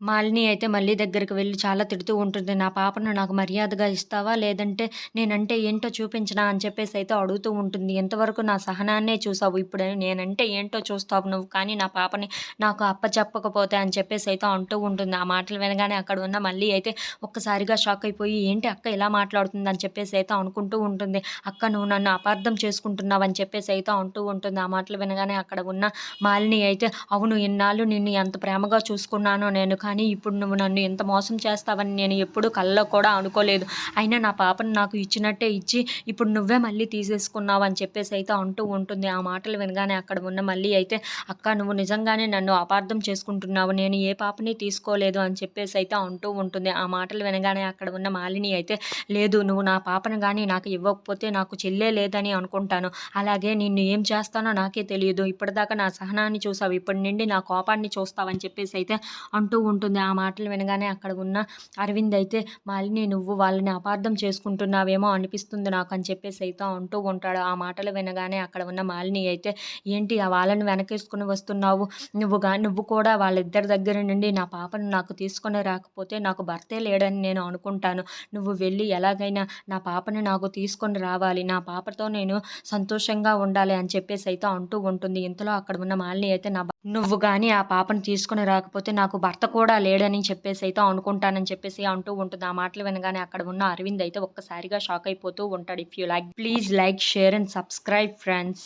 మాలిని అయితే మళ్ళీ దగ్గరికి వెళ్ళి చాలా తిడుతూ ఉంటుంది. నా పాపను నాకు మర్యాదగా ఇస్తావా? లేదంటే నేనంటే ఏంటో చూపించనా? అని చెప్పేసి అయితే అడుగుతూ ఉంటుంది. ఎంతవరకు నా సహనాన్నే చూసావు? ఇప్పుడు నేనంటే ఏంటో చూస్తావు నువ్వు? కానీ నా పాపని నాకు అప్పచెప్పకపోతే అని చెప్పేసి అయితే అంటూ ఉంటుంది. ఆ మాటలు వినగానే అక్కడ ఉన్న మళ్ళీ అయితే ఒక్కసారిగా షాక్ అయిపోయి ఏంటి అక్క ఇలా మాట్లాడుతుంది? అని చెప్పేసి అయితే అనుకుంటూ ఉంటుంది. అక్క నువ్వు నన్ను అపార్థం చేసుకుంటున్నావు? అని చెప్పేసి అయితే అంటూ ఉంటుంది. ఆ మాటలు వినగానే అక్కడ ఉన్న మాలిని అయితే అవును ఇన్నాళ్ళు నిన్ను ఎంత ప్రేమగా చూసుకున్నానో నేను కానీ ఇప్పుడు నువ్వు నన్ను ఎంత మోసం చేస్తావని నేను ఎప్పుడు కళ్ళలో కూడా అనుకోలేదు. అయినా నా పాపను నాకు ఇచ్చినట్టే ఇచ్చి ఇప్పుడు నువ్వే మళ్ళీ తీసేసుకున్నావు అని చెప్పేసి అయితే అంటూ ఉంటుంది. ఆ మాటలు వినగానే అక్కడ ఉన్న మళ్ళీ అయితే అక్క నువ్వు నిజంగానే నన్ను అపార్థం చేసుకుంటున్నావు. నేను ఏ పాపని తీసుకోలేదు అని చెప్పేసి అయితే అంటూ ఉంటుంది. ఆ మాటలు వినగానే అక్కడ ఉన్న మాలిని అయితే లేదు నువ్వు నా పాపను కానీ నాకు ఇవ్వకపోతే నాకు చెల్లే లేదని అనుకుంటాను. అలాగే నిన్ను ఏం చేస్తానో నాకే తెలియదు. ఇప్పటిదాకా నా సహనాన్ని చూసావు. ఇప్పటి నుండి నా కోపాన్ని చూస్తావని చెప్పేసి అయితే అంటూ ఉంటుంది. ఉంటుంది ఆ మాటలు వినగానే అక్కడ ఉన్న అరవింద్ అయితే మాలిని నువ్వు వాళ్ళని అపార్థం చేసుకుంటున్నావేమో అనిపిస్తుంది నాకు అని చెప్పేసి అయితే అంటూ ఉంటాడు. ఆ మాటలు వినగానే అక్కడ ఉన్న మాలిని అయితే ఏంటి ఆ వాళ్ళని వెనకేసుకుని వస్తున్నావు? నువ్వు గా నువ్వు కూడా వాళ్ళిద్దరి దగ్గర నుండి నా పాపను నాకు తీసుకొని రాకపోతే నాకు భర్తే లేడని నేను అనుకుంటాను. నువ్వు వెళ్ళి ఎలాగైనా నా పాపని నాకు తీసుకొని రావాలి. నా పాపతో నేను సంతోషంగా ఉండాలి అని చెప్పేసి అయితే అంటూ ఉంటుంది. ఇంతలో అక్కడ ఉన్న మాలిని అయితే నా నువ్వు కానీ ఆ పాపను తీసుకొని రాకపోతే నాకు భర్త కూడా కూడా లేడని చెప్పేసి అయితే అనుకుంటానని చెప్పేసి అంటూ ఉంటుంది. ఆ మాటలు వినగానే అక్కడ ఉన్న అరవింద్ అయితే ఒక్కసారిగా షాక్ అయిపోతూ ఉంటాడు. If you like please like share and subscribe friends